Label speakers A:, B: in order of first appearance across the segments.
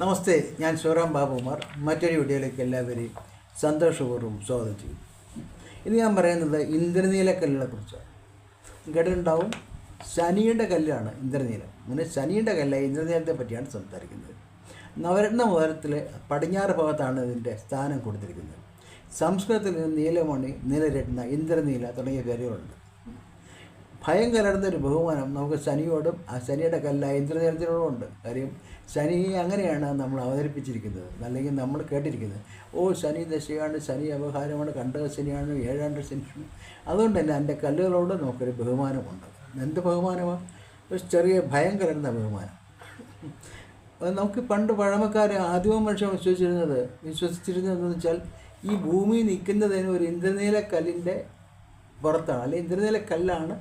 A: നമസ്തേ ഞാൻ ശിവറാം ബാബുമാർ. മറ്റൊരു വീഡിയോയിലേക്ക് എല്ലാവരെയും സന്തോഷപൂർവം സ്വാഗതം ചെയ്യും. ഇന്ന് ഞാൻ പറയുന്നത് ഇന്ദ്രനീല കല്ലുകളെ കുറിച്ചാണ്. കേട്ടിട്ടുണ്ടാവും? ശനിയുടെ കല്ലാണ് ഇന്ദ്രനീലം. അങ്ങനെ ശനിയുടെ കല്ല ഇന്ദ്രനീലത്തെ പറ്റിയാണ് സംസാരിക്കുന്നത്. നവരത്ന മുതലത്തിലെ പടിഞ്ഞാറ് ഭാഗത്താണ് ഇതിന്റെ സ്ഥാനം കൊടുത്തിരിക്കുന്നത്. സംസ്കൃതത്തിൽ നീലമണി നീലരത്ന ഇന്ദ്രനീല തുടങ്ങിയ പേരുകളുണ്ട്. ഭയം കലർന്ന ഒരു ബഹുമാനം നമുക്ക് ശനിയോടും ആ ശനിയുടെ കല്ല ഇന്ദ്രനീലത്തിനോടും ഉണ്ട്. കാര്യം ശനി അങ്ങനെയാണ് നമ്മൾ അവതരിപ്പിച്ചിരിക്കുന്നത്. അല്ലെങ്കിൽ നമ്മൾ കേട്ടിരിക്കുന്നത്. ഓ ശനി ദശയാണ് ശനി അപഹാരമാണ് കണ്ടക ശനിയാണ് ഏഴാണ്ട് ശനിയാണ്. അതുകൊണ്ട് തന്നെ എന്റെ കല്ലുകളോട് നമുക്കൊരു ബഹുമാനമുണ്ട്. എന്ത് ബഹുമാനമാണ് ഒരു ചെറിയ ഭയം കലർന്ന ബഹുമാനം നമുക്ക് പണ്ട് പഴമക്കാർ ആദിമ മനുഷ്യൻ വിശ്വസിച്ചിരുന്നത് വിശ്വസിച്ചിരുന്നതെന്ന് വെച്ചാൽ ഈ ഭൂമി നിൽക്കുന്നതിന് ഒരു ഇന്ദ്രനീല കല്ലിന്റെ പുറത്താണ്. അല്ലെങ്കിൽ ഇന്ദ്രനീല കല്ലാണ്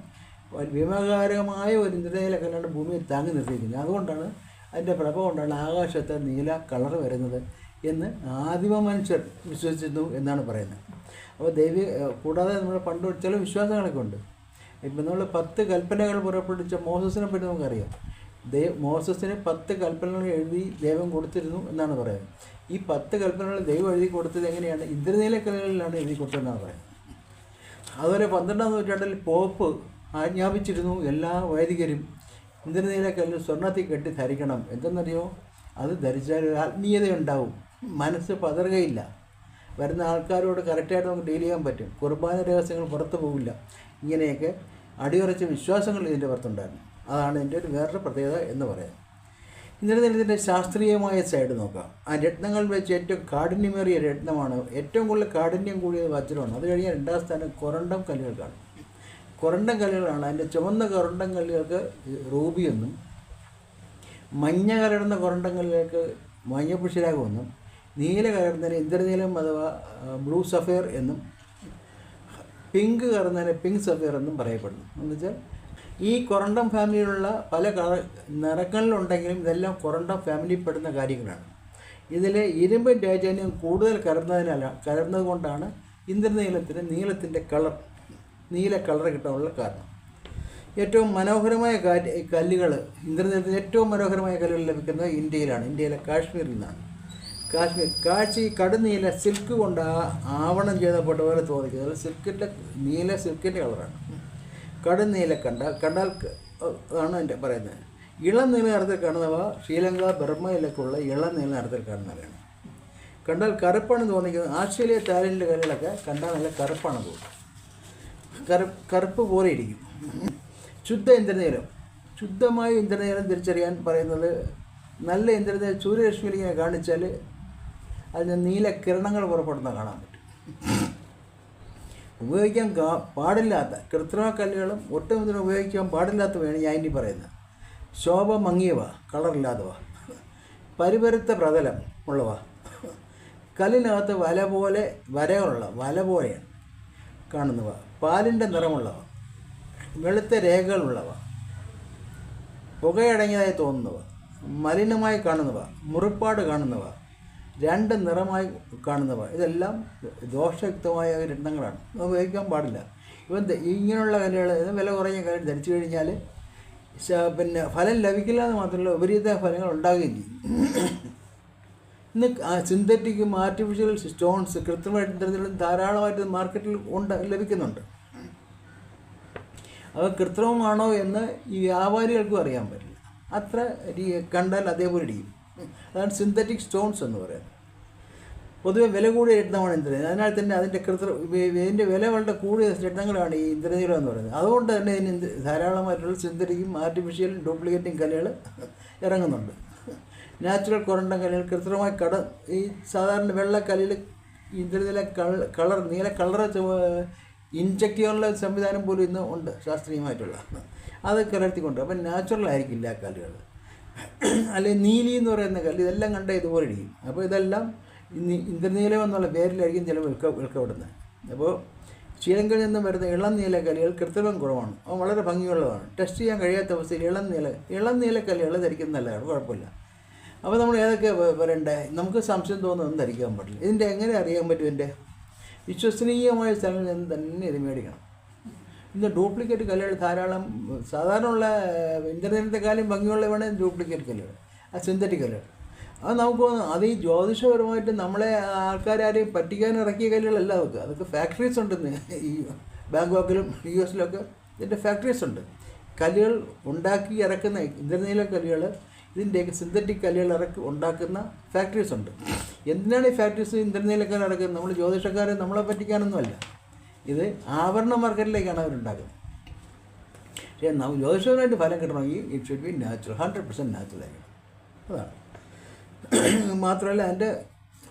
A: വിമകാരമായ ഒരു ഇന്ദ്രനീല കല്ലാണ് ഭൂമിയിൽ താങ്ങി നിർത്തിയിരിക്കുന്നത്. അതുകൊണ്ടാണ് അതിന്റെ പ്രഭ കൊണ്ടാണ് ആകാശത്തെ നീല കളർ വരുന്നത് എന്ന് ആദിമ മനുഷ്യർ വിശ്വസിച്ചിരുന്നു എന്നാണ് പറയുന്നത്. അപ്പോൾ ദൈവി കൂടാതെ നമ്മൾ പണ്ട് ചില വിശ്വാസങ്ങളൊക്കെ ഉണ്ട്. ഇപ്പം നമ്മൾ പത്ത് കൽപ്പനകൾ പുറപ്പെടുവിച്ച മോസസിനെ പറ്റി നമുക്കറിയാം. ദൈവ മോസസിന് പത്ത് കൽപ്പനകൾ എഴുതി ദൈവം കൊടുത്തിരുന്നു എന്നാണ് പറയുന്നത്. ഈ പത്ത് കൽപ്പനകൾ ദൈവം എഴുതി കൊടുത്തത് എങ്ങനെയാണ്? ഇന്ദ്രനീല കലകളിലാണ് എഴുതി കൊടുത്തതെന്നാണ് പറയുന്നത്. അതുപോലെ പന്ത്രണ്ടാം നൂറ്റാണ്ടിൽ പോപ്പ് ആജ്ഞാപിച്ചിരുന്നു എല്ലാ വൈദികരും. ഇന്ദ്രനീല കല്ല് സ്വർണത്തിൽ കെട്ടി ധരിക്കണം എന്തെന്നറിയോ? അത് ധരിച്ചാൽ ഒരു ആത്മീയതയുണ്ടാവും. മനസ്സ് പതറുകയില്ല. വരുന്ന ആൾക്കാരോട് കറക്റ്റായിട്ട് നമുക്ക് ഡീൽ ചെയ്യാൻ പറ്റും. കുർബാന രഹസ്യങ്ങൾ പുറത്തു പോകില്ല ഇങ്ങനെയൊക്കെ അടിയുറച്ച വിശ്വാസങ്ങൾ ഇതിന്റെ പുറത്തുണ്ടായിരുന്നു. അതാണ് ഇതിന്റെ ഒരു വേറൊരു പ്രത്യേകത എന്ന് പറയാം ഇന്നലെ ഇതിന്റെ ശാസ്ത്രീയമായ സൈഡ് നോക്കാം. ആ രത്നങ്ങൾ വെച്ച് ഏറ്റവും കാഠിന്യമേറിയ രത്നമാണ്. ഏറ്റവും കൂടുതൽ കാഠിന്യം കൂടിയത് വജ്രമാണ്. അത് കഴിഞ്ഞാൽ രണ്ടാം സ്ഥാനം കൊറണ്ടം കല്ലുകൾക്കാണ് കൊറണ്ടം കല്ലുകളാണ്. അതിന്റെ ചുവന്ന കൊരണ്ടൻ കല്ലുകൾക്ക് റൂബി എന്നും മഞ്ഞ കലർന്ന കൊരണ്ടൻ കല്ലുകൾക്ക് മഞ്ഞപ്പുഷിരാഗമെന്നും നീല കലർന്നതിന് ഇന്ദ്രനീലം അഥവാ ബ്ലൂ സഫയർ എന്നും പിങ്ക് കലർന്നതിന് പിങ്ക് സഫയർ എന്നും പറയപ്പെടുന്നു. എന്ന് വെച്ചാൽ ഈ കൊറണ്ടം ഫാമിലിയിലുള്ള പല കള നിറങ്ങളിലുണ്ടെങ്കിലും ഇതെല്ലാം കൊറണ്ടം പെടുന്ന കാര്യങ്ങളാണ്. ഇതിൽ ഇരുമ്പ് രാജാന്യം കൂടുതൽ കലർന്നതിനല്ല കലർന്നത് കൊണ്ടാണ് ഇന്ദ്രനീലത്തിന് നീളത്തിന്റെ കളർ നീല കളർ കിട്ടാനുള്ള കാരണം. ഏറ്റവും മനോഹരമായ കല്ലുകൾ ഇന്ദ്രനീലത്തിന് ഏറ്റവും മനോഹരമായ കല്ലുകൾ ലഭിക്കുന്നത് ഇന്ത്യയിലാണ്. ഇന്ത്യയിലെ കാശ്മീരിൽ നിന്നാണ്. കാശ്മീർ കാഴ്ച കടുനീല സിൽക്ക് കൊണ്ട് ആവണം ചെയ്തപ്പെട്ട പോലെ തോന്നിക്കുന്നത്. അത് സിൽക്കിന്റെ നീല സിൽക്കിന്റെ കളറാണ് കടുനീല കണ്ടാൽ കണ്ടാൽ ആണ് എന്റെ പറയുന്നത്. ഇളം നീല നിറത്തിൽ കാണുന്നവ ശ്രീലങ്ക ബർമ്മയിലൊക്കെയുള്ള ഇളം നീല നിറത്തിൽ കാണുന്നവരാണ്. കണ്ടാൽ കറുപ്പാണ് തോന്നിക്കുന്നത് ആസ്ട്രേലിയ തായ്ലൻഡ് കല്ലുകളൊക്കെ കണ്ടാൽ നല്ല കറുപ്പാണ് തോന്നുന്നത്. കറു കറുപ്പ് പോലെ ഇരിക്കും. ശുദ്ധ ഇന്ദ്രനീലം. ശുദ്ധമായ ഇന്ദ്രനീലം തിരിച്ചറിയാൻ പറയുന്നത് നല്ല ഇന്ദ്രനീലം സൂര്യരശ്മിയിൽ ഇങ്ങനെ കാണിച്ചാൽ അതിന് നീല കിരണങ്ങൾ പുറപ്പെടുന്ന കാണാൻ പറ്റും. ഉപയോഗിക്കാൻ പാടില്ലാത്ത കൃത്രിമ കല്ലുകളും ഒട്ടും ഇതിന് ഉപയോഗിക്കാൻ പാടില്ലാത്തവയാണ് ഞാൻ ഇനി പറയുന്നത്. ശോഭ മങ്ങിയവ കളറില്ലാത്തവ. പരിപരുത്ത പ്രതലം ഉള്ളവ. കല്ലിനകത്ത് വല പോലെ വരകളുള്ള വല പോലെയാണ്. കാണുന്നവ. പാലിന്റെ നിറമുള്ളവ. വെളുത്ത രേഖകളുള്ളവ. പുകയടങ്ങിയതായി തോന്നുന്നവ. മലിനമായി കാണുന്നവ. മുറിപ്പാട് കാണുന്നവ. രണ്ട് നിറമായി കാണുന്നവ. ഇതെല്ലാം ദോഷയുക്തമായ രണ്ടങ്ങളാണ് അത് ഉപയോഗിക്കാൻ പാടില്ല. ഇവൻ ഇങ്ങനെയുള്ള കല്ലുകൾ ഇത് വില കുറഞ്ഞ കല ധരിച്ചു കഴിഞ്ഞാൽ പിന്നെ ഫലം ലഭിക്കില്ല എന്ന് മാത്രമല്ല വിപരീത ഫലങ്ങൾ ഉണ്ടാകുകയും ചെയ്യും. ഇന്ന് സിന്തറ്റിക്കും ആർട്ടിഫിഷ്യൽ സ്റ്റോൺസ് കൃത്രിമ ധാരാളമായിട്ട് മാർക്കറ്റിൽ ഉണ്ട് ലഭിക്കുന്നുണ്ട്. അവ കൃത്രിമമാണോ എന്ന് ഈ വ്യാപാരികൾക്കും അറിയാൻ പറ്റില്ല. അത്ര കണ്ടാൽ അതേപോലെ ഇടിയും. അതാണ് സിന്തറ്റിക് സ്റ്റോൺസ് എന്ന് പറയുന്നത്. പൊതുവെ വില കൂടിയ രത്നമാണ് ഇന്ദ്രനീലം അതിനാൽ തന്നെ അതിന്റെ കൃത്രിമ ഇതിന്റെ വില വളരെ കൂടിയ രത്നങ്ങളാണ് ഈ ഇന്ദ്രനീലം എന്ന് പറയുന്നത്. അതുകൊണ്ട് തന്നെ ഇതിന് ധാരാളമായിട്ടുള്ള സിന്തറ്റിക്കും ആർട്ടിഫിഷ്യലും ഡ്യൂപ്ലിക്കേറ്റും കലകൾ ഇറങ്ങുന്നുണ്ട്. നാച്ചുറൽ കൊറണ്ട കല്ലുകൾ കൃത്രിമമായി കട ഈ സാധാരണ വെള്ള കല്ലിൽ കള കളർ നീല കളർ ഇൻജക്ട് ചെയ്യാനുള്ള സംവിധാനം പോലും ഇന്ന് ഉണ്ട് ശാസ്ത്രീയമായിട്ടുള്ള. അത് കലർത്തിക്കൊണ്ട് അപ്പം നാച്ചുറൽ ആയിരിക്കില്ല ആ കല്ലുകൾ അല്ലെ നീലി എന്ന് പറയുന്ന കല്ല് ഇതെല്ലാം കണ്ട ഇതുപോലെ ഇരിക്കും അപ്പോൾ ഇതെല്ലാം ഇന്ദ്രനീലം എന്നുള്ള പേരിലായിരിക്കും ചില വിൽക്ക വിൽക്കപ്പെടുന്നത്. അപ്പോൾ ശ്രീലങ്കയിൽ നിന്നും വരുന്ന ഇളം നീല കല്ലുകൾ കൃത്രിമം കുറവാണ്. അവ വളരെ ഭംഗിയുള്ളതാണ്. ടെസ്റ്റ് ചെയ്യാൻ കഴിയാത്ത അവസ്ഥയിൽ ഇളം നീല ഇളം നീല കല്ലുകൾ ധരിക്കുന്നത് നല്ലതാണ്. കുഴപ്പമില്ല. അപ്പോൾ നമ്മൾ ഏതൊക്കെ വരേണ്ടത് വരണ്ടേ? നമുക്ക് സംശയം തോന്നുന്നൊന്നും ധരിക്കാൻ പാടില്ല. ഇതിന്റെ എങ്ങനെ അറിയാൻ പറ്റും എന്റെ വിശ്വസനീയമായ സ്ഥലങ്ങളിൽ നിന്ന് തന്നെ ഇത് മേടിക്കണം. ഇന്ന് ഡ്യൂപ്ലിക്കേറ്റ് കല്ലുകൾ ധാരാളം സാധാരണയുള്ള ഇന്റർനെറ്റിനെക്കാളും ഭംഗിയുള്ള വേണേൽ ഡ്യൂപ്ലിക്കേറ്റ് കല്ലുകൾ ആ സിന്തറ്റിക് കല്ലുകൾ. അത് നമുക്ക് അത് ഈ ജ്യോതിഷപരമായിട്ട് നമ്മളെ ആൾക്കാരെയും പറ്റിക്കാൻ ഇറക്കിയ കല്ലുകളല്ല അതൊക്കെ. അതൊക്കെ ഫാക്ടറീസ് ഉണ്ടെന്ന്. ഈ ബാങ്കോക്കിലും യു എസിലൊക്കെ ഇതിന്റെ ഫാക്ടറീസ് ഉണ്ട്. കല്ലുകൾ ഉണ്ടാക്കി ഇറക്കുന്ന ഇന്ദ്രനീല കല്ലുകൾ ഇതിന്റെയൊക്കെ സിന്തറ്റിക് കല്ലുകൾ ഇറക്കി ഉണ്ടാക്കുന്ന ഫാക്ടറീസ് ഉണ്ട്. എന്തിനാണ് ഈ ഫാക്ടറീസ് ഇന്ദ്രനീല നടക്കുന്നത്? നമ്മൾ ജ്യോതിഷക്കാരെ നമ്മളെ പറ്റിക്കാനൊന്നുമല്ല. ഇത് ആഭരണ മാർക്കറ്റിലേക്കാണ് അവരുണ്ടാക്കുന്നത്. പക്ഷേ നമുക്ക് ജ്യോതിഷപരമായിട്ട് ഫലം കിട്ടണമെങ്കിൽ it should be natural hundred percent natural ആയിരിക്കണം. അതാണ്. മാത്രമല്ല അതിന്റെ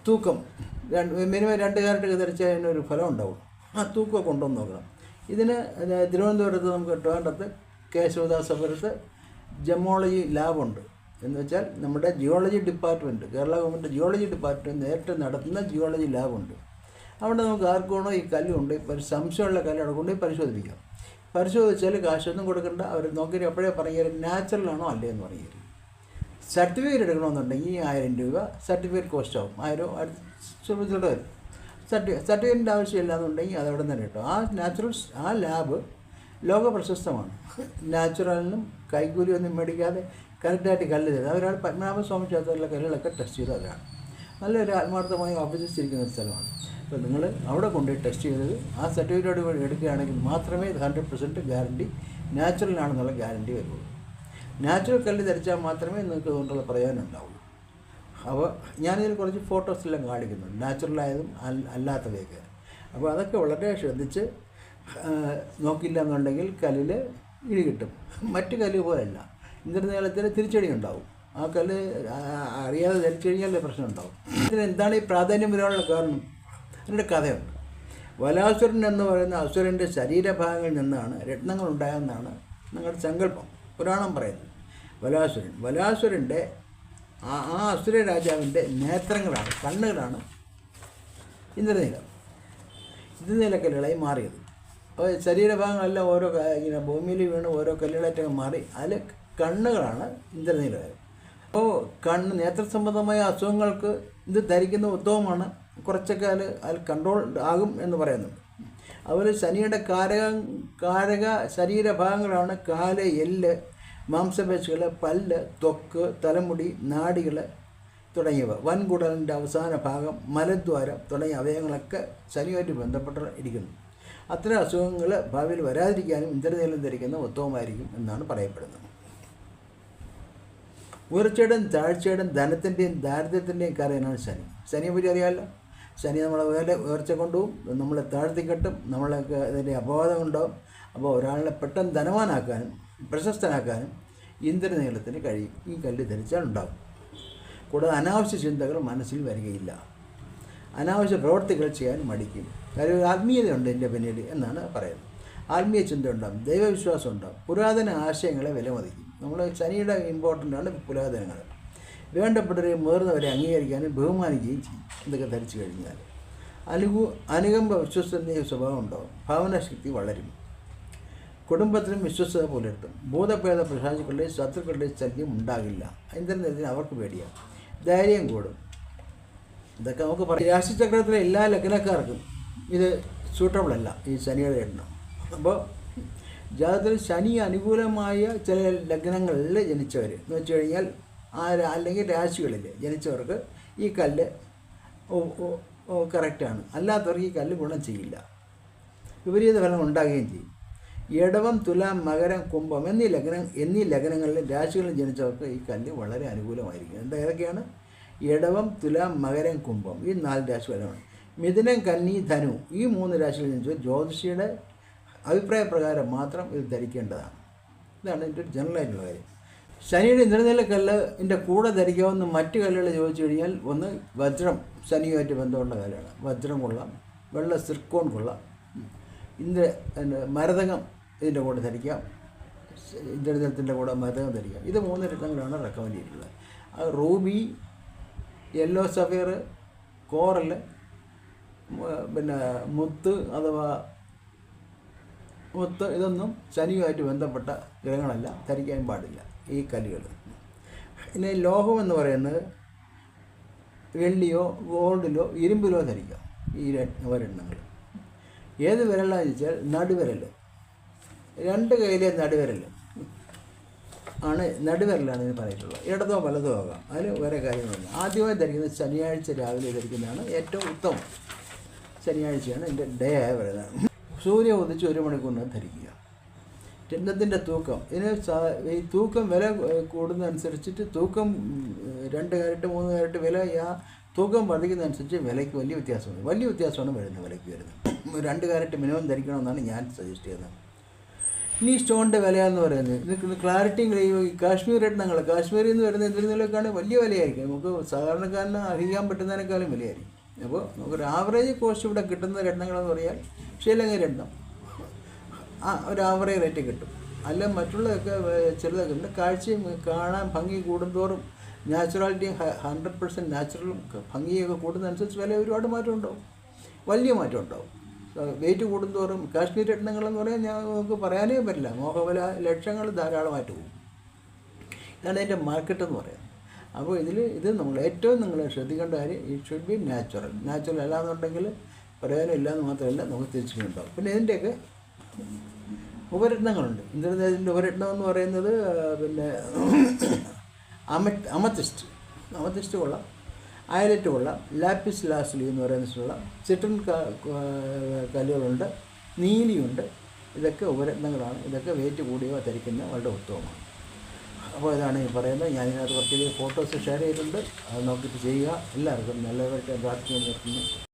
A: തൂക്കം രണ്ട് മിനിമം രണ്ട് കാരറ്റൊക്കെ ധരിച്ചാൽ ഒരു ഫലം ഉണ്ടാവും. ആ തൂക്കം കൊണ്ടുവന്ന് നോക്കണം. ഇതിന് ഇത് തിരുവനന്തപുരത്ത് നമുക്ക് ട്രിവാൻഡ്രത്ത് കേശവദാസപുരത്ത് ജമോളജി ലാബുണ്ട്. എന്ന് വെച്ചാൽ നമ്മുടെ geology department Kerala government geology department നേരിട്ട് നടത്തുന്ന ജിയോളജി ലാബുണ്ട് അവിടെ നമുക്ക് ആർക്കാണോ ഈ കല്ലുണ്ട് സംശയമുള്ള കല്ല് അവിടെ കൊണ്ടുപോയി പരിശോധിപ്പിക്കാം. പരിശോധിച്ചാൽ കാശൊന്നും കൊടുക്കണ്ട. അവർ നോക്കി അപ്പോഴേ തരും? നാച്ചുറലാണോ അല്ലേ എന്ന് പറഞ്ഞു തരും. സർട്ടിഫിക്കറ്റ് എടുക്കണമെന്നുണ്ടെങ്കിൽ ആയിരം രൂപ സർട്ടിഫിക്കറ്റ് കോസ്റ്റ് ആവും. ആയിരം ശ്രമിച്ചിട്ട് വരും. സർട്ടി സർട്ടിഫിക്കറ്റിന്റെ ആവശ്യമില്ല എന്നുണ്ടെങ്കിൽ അത് അവിടെ തന്നെ കിട്ടും. ആ നാച്ചുറൽ ആ ലാബ് ലോക പ്രശസ്തമാണ് നാച്ചുറലിനും കൈക്കൂലിയൊന്നും മേടിക്കാതെ കറക്റ്റായിട്ട് കല്ല് തരുന്നത് അവരാൾ പത്മനാഭസ്വാമി ക്ഷേത്രത്തിലെ കല്ലുകളൊക്കെ ടെസ്റ്റ് ചെയ്തവരാണ്. നല്ലൊരു ആത്മാർത്ഥമായി അഭ്യസിച്ചിരിക്കുന്ന ഒരു സ്ഥലമാണ്. അപ്പോൾ നിങ്ങൾ അവിടെ കൊണ്ടുപോയി ടെസ്റ്റ് ചെയ്തത് ആ സർട്ടിഫിക്കറ്റോട് എടുക്കുകയാണെങ്കിൽ മാത്രമേ ഹൺഡ്രഡ് പെർസെന്റ് ഗ്യാരണ്ടി നാച്ചുറലാണെന്നുള്ള ഗ്യാരണ്ടി വരുള്ളൂ. നാച്ചുറൽ കല്ല് ധരിച്ചാൽ മാത്രമേ നിങ്ങൾക്ക് അതുകൊണ്ടുള്ള പ്രയോജനം ഉണ്ടാവുള്ളൂ. അപ്പോൾ ഞാനിതിൽ കുറച്ച് ഫോട്ടോസ് എല്ലാം കാണിക്കുന്നുണ്ട്. നാച്ചുറലായതും അല്ലാത്തവയൊക്കെ. അപ്പോൾ അതൊക്കെ വളരെ ശ്രദ്ധിച്ച് നോക്കില്ല എന്നുണ്ടെങ്കിൽ കല്ലിൽ ഇടി കിട്ടും. മറ്റു കല്ല് പോലല്ല ഇന്ദ്രനീളത്തിൽ തിരിച്ചടി ഉണ്ടാവും. ആ കല്ല് അറിയാതെ ധരിച്ചു കഴിഞ്ഞാൽ പ്രശ്നം ഉണ്ടാവും. ഇതിന് എന്താണ് ഈ പ്രാധാന്യം വരാനുള്ള കാരണം? അതിന്റെ കഥയുണ്ട്. വലാസുരൻ എന്ന് പറയുന്ന അസുരന്റെ ശരീരഭാഗങ്ങളിൽ നിന്നാണ് രത്നങ്ങൾ ഉണ്ടായെന്നാണ് നിങ്ങളുടെ സങ്കല്പം. പുരാണം പറയുന്നത്. വലാസുരൻ. വലാസുരന്റെ ആ ആ അസുര രാജാവിന്റെ നേത്രങ്ങളാണ് കണ്ണുകളാണ് ഇന്ദ്രനീലം ഇന്ദ്രനീലക്കല്ലുകളായി മാറിയത്. അപ്പോൾ ശരീരഭാഗങ്ങളെല്ലാം ഓരോ ഇങ്ങനെ ഭൂമിയിൽ വീണ് ഓരോ കല്ലുകളായിട്ടൊക്കെ മാറി. അതിൽ കണ്ണുകളാണ് ഇന്ദ്രനീലം അപ്പോൾ കണ്ണ് നേത്ര സംബന്ധമായ അസുഖങ്ങൾക്ക് ഇത് ധരിക്കുന്ന ഉത്തമമാണ് കുറച്ചൊക്കെ അതിൽ അതിൽ കൺട്രോൾ ആകും എന്ന് പറയുന്നുണ്ട് അതുപോലെ ശനിയുടെ കാരക കാരക ശരീരഭാഗങ്ങളാണ് കാൽ എല്ല് മാംസപേശികൾ പല്ല് ത്വക്ക് തലമുടി നാടികൾ തുടങ്ങിയവ. വൻകുടലിന്റെ അവസാന ഭാഗം മലദ്വാരം തുടങ്ങിയ അവയവങ്ങളൊക്കെ ശനിയുമായിട്ട് ബന്ധപ്പെട്ട് ഇരിക്കുന്നു. അത്തരം അസുഖങ്ങൾ ഭാവിയിൽ വരാതിരിക്കാനും ഇന്ദ്രനീലം ധരിക്കുന്ന ഉത്തമമായിരിക്കും എന്നാണ് പറയപ്പെടുന്നത്. ഉയർച്ചയുടെയും താഴ്ചയുടെയും ധനത്തിന്റെയും ദാരിദ്ര്യത്തിന്റെയും കാരണമാണ് ശനി. ശനിയെ പറ്റി അറിയാമല്ലോ. ശനി നമ്മളെ വേറെ ഉയർച്ച കൊണ്ടുപോകും. നമ്മളെ താഴ്ത്തിക്കെട്ടും നമ്മളെ അതിന്റെ അപവാദം ഉണ്ടാവും അപ്പോൾ ഒരാളിനെ പെട്ടെന്ന് ധനവാനാക്കാനും പ്രശസ്തനാക്കാനും ഇന്ദ്രനീളത്തിന് കഴിയും. ഈ കല്ല് ധരിച്ചാൽ ഉണ്ടാകും. കൂടാതെ അനാവശ്യ ചിന്തകൾ മനസ്സിൽ വരികയില്ല. അനാവശ്യ പ്രവർത്തികൾ ചെയ്യാൻ മടിക്കും. കാര്യം ഒരു ആത്മീയതയുണ്ട് എന്റെ പിന്നീട് എന്നാണ് പറയുന്നത്. ആത്മീയ ചിന്ത ഉണ്ടാകും. ദൈവവിശ്വാസം ഉണ്ടാകും. പുരാതന ആശയങ്ങളെ വിലമതിക്കും. നമ്മൾ ശനിയുടെ ഇമ്പോർട്ടന്റ് ആണ് പുരാതനങ്ങൾ വേണ്ടപ്പെട്ടവരെ മുതിർന്നവരെ അംഗീകരിക്കാനും ബഹുമാനിക്കുകയും ചെയ്യും. ഇതൊക്കെ ധരിച്ചു കഴിഞ്ഞാൽ. അനുകൂ അനുകമ്പ വിശ്വസനീയ സ്വഭാവം ഉണ്ടാവും ഭാവനാശക്തി വളരും. കുടുംബത്തിലും വിശ്വസത പുലർത്തും. ഭൂതഭേദ പ്രശാസികളുടെ ശത്രുക്കളുടെയും ശല്യം ഉണ്ടാകില്ല. ഇന്ദ്രനത്തിന് അവർക്ക് പേടിയാണ് ധൈര്യം കൂടും. ഇതൊക്കെ നമുക്ക് പറയാം. രാശിചക്രത്തിലെ എല്ലാ ലഗ്നക്കാർക്കും ഇത് സൂട്ടബിൾ അല്ല. ഈ ശനിയുടെ എണ്ണം. അപ്പോൾ ജാതകത്തിൽ ശനി അനുകൂലമായ ചില ലഗ്നങ്ങളിൽ ജനിച്ചവർ എന്ന് വെച്ച് കഴിഞ്ഞാൽ ആ അല്ലെങ്കിൽ രാശികളിൽ ജനിച്ചവർക്ക് ഈ കല്ല് കറക്റ്റാണ് അല്ലാത്തവർക്ക് ഈ കല്ല് ഗുണം ചെയ്യില്ല. വിപരീത ഫലം ഉണ്ടാകുകയും ചെയ്യും. ഇടവം തുലാം മകരം കുംഭം എന്നീ ലഗ്നം എന്നീ ലഗ്നങ്ങളിൽ രാശികളിൽ ജനിച്ചവർക്ക് ഈ കല്ല് വളരെ അനുകൂലമായിരിക്കും. എന്താ ഏതൊക്കെയാണ്? ഇടവം തുലാം മകരം കുംഭം ഈ നാല് രാശികളാണ് മിഥുനം കന്നി ധനു ഈ മൂന്ന് രാശികളിൽ ജനിച്ചവർ ജ്യോതിഷിയുടെ അഭിപ്രായ പ്രകാരം മാത്രം ഇത് ധരിക്കേണ്ടതാണ്. ഇതാണ് ഇതിന്റെ ഒരു ജനറലായിട്ടുള്ള കാര്യം. ശനിയുടെ ഇന്ദ്രനില ഇതിന്റെ കൂടെ ധരിക്കാവുന്ന മറ്റ് കല്ലുകൾ ചോദിച്ചു കഴിഞ്ഞാൽ ഒന്ന് വജ്രം ശനിയുമായിട്ട് ബന്ധമുള്ള കല്ലാണ്. വജ്രം കൊള്ളാം വെള്ള സിർക്കോൺ കൊള്ളാം. ഇന്ദ്ര മരതകം ഇതിന്റെ കൂടെ ധരിക്കാം. ഇന്ദ്രനിലത്തിന്റെ കൂടെ മരതകം ധരിക്കാം. ഇത് മൂന്ന് രത്നങ്ങളാണ് റെക്കമെൻഡ് ചെയ്തിട്ടുള്ളത്. റൂബി യെല്ലോ സഫയർ കോറൽ പിന്നെ മുത്ത് അഥവാ മുത്ത് ഇതൊന്നും ശനിയുമായിട്ട് ബന്ധപ്പെട്ട ഗ്രഹങ്ങളല്ല ധരിക്കാൻ പാടില്ല ഈ കല്ലുകൾ പിന്നെ ലോഹം എന്ന് പറയുന്നത് വെള്ളിയോ ഗോൾഡിലോ ഇരുമ്പിലോ ധരിക്കാം ഈ ഒരെണ്ണങ്ങൾ. ഏത് വിരലാന്ന് വെച്ചാൽ നടുവിരൽ രണ്ട് കയ്യിലെ നടുവിരൽ ആണ് നടുവിരലാണ് ഇതിന് പറഞ്ഞിട്ടുള്ളത് ഇടതോ വലതോ ആകാം. അതിൽ വേറെ കാര്യങ്ങളൊന്നും ആദ്യമായി ധരിക്കുന്നത് ശനിയാഴ്ച രാവിലെ ധരിക്കുന്നതാണ് ഏറ്റവും ഉത്തമം. ശനിയാഴ്ചയാണ് എന്റെ ഡേ ആയ വരുന്നത് സൂര്യ ഉദിച്ച് ഒരു മണിക്കൂറിനകം ധരിക്കുക. ചിഹ്നത്തിന്റെ തൂക്കം. ഇതിന് ഈ തൂക്കം വില കൂടുന്നതനുസരിച്ചിട്ട് തൂക്കം രണ്ട് കാരറ്റ് മൂന്ന് കാരറ്റ് വില ആ തൂക്കം വർദ്ധിക്കുന്നതനുസരിച്ച് വിലയ്ക്ക് വലിയ വ്യത്യാസമുണ്ട്. വലിയ വ്യത്യാസമാണ് വരുന്നത് വിലയ്ക്ക് വരുന്നത്. രണ്ട് കാരറ്റ് മിനിമം ധരിക്കണമെന്നാണ് ഞാൻ സജസ്റ്റ് ചെയ്യുന്നത്. ഇനി സ്റ്റോണിന്റെ വില എന്ന് പറയുന്നത്. ഇത് ക്ലാരിറ്റിയും കാശ്മീർ രത്നങ്ങൾ. കാശ്മീരിൽ നിന്ന് വരുന്ന എന്തിനൊക്കെയാണ് വലിയ വിലയായിരിക്കും. നമുക്ക് സാധാരണക്കാരന് അറിയാൻ പറ്റുന്നതിനേക്കാളും വിലയായിരിക്കും. അപ്പോൾ നമുക്കൊരു ആവറേജ് കോസ്റ്റ് ഇവിടെ കിട്ടുന്ന രത്നങ്ങളെന്ന് പറയാൻ ശ്രീലങ്ക രത്നം. ആ ഒരു ആവറേജ് റേറ്റ് കിട്ടും. അല്ല മറ്റുള്ളതൊക്കെ ചെറുതൊക്കെ ഉണ്ട്. കാഴ്ചയും കാണാൻ ഭംഗി കൂടുന്തോറും നാച്ചുറാലിറ്റിയും ഹൺഡ്രഡ് പെർസെന്റ് നാച്ചുറലും ഭംഗിയൊക്കെ കൂടുന്നതനുസരിച്ച് വില ഒരുപാട് മാറ്റം ഉണ്ടാവും വലിയ മാറ്റം ഉണ്ടാവും വെയിറ്റ് കൂടുന്തോറും കാശ്മീർ രത്നങ്ങളെന്ന് പറയാൻ ഞാൻ നമുക്ക് പറയാനേ പറ്റില്ല. മോഹവില ലക്ഷങ്ങൾ ധാരാളമായിട്ട് പോകും. ഇതാണ് അതിന്റെ മാർക്കറ്റ് എന്ന് പറയുന്നത്. അപ്പോൾ ഇതിൽ ഇത് നമ്മൾ ഏറ്റവും നിങ്ങൾ ശ്രദ്ധിക്കേണ്ട കാര്യം it should be natural natural അല്ലാന്നുണ്ടെങ്കിൽ പ്രയോജനം ഇല്ലാന്ന് മാത്രമല്ല നമുക്ക് തിരിച്ചിട്ടുണ്ടാവും പിന്നെ ഇതിന്റെയൊക്കെ ഉപരത്നങ്ങളുണ്ട്. ഇന്ദ്രദേവത്തിന്റെ ഉപരത്നം എന്ന് പറയുന്നത് പിന്നെ അമ അമത്തിസ്റ്റ്. അമത്തിസ്റ്റ് കൊള്ളാം. അയലറ്റ് കൊള്ളാം. ലാപ്പിസ് ലാസ്ലി എന്ന് പറയുന്ന ചിട്ടൻ കല്ലുകളുണ്ട്. നീലിയുണ്ട്. ഇതൊക്കെ ഉപരത്നങ്ങളാണ്. ഇതൊക്കെ വെയിറ്റ് കൂടിയവ ധരിക്കുന്ന വളരെ ഉത്തമമാണ്. അപ്പോൾ ഇതാണ് ഈ പറയുന്നത്. ഞാനിതിനകത്ത് കുറച്ച് ഫോട്ടോസ് ഷെയർ ചെയ്തിട്ടുണ്ട്. അത് നോക്കിയിട്ട് ചെയ്യുക. എല്ലാവർക്കും നല്ലവരായിട്ട് പ്രാർത്ഥിക്കാൻ നിർത്തുന്നു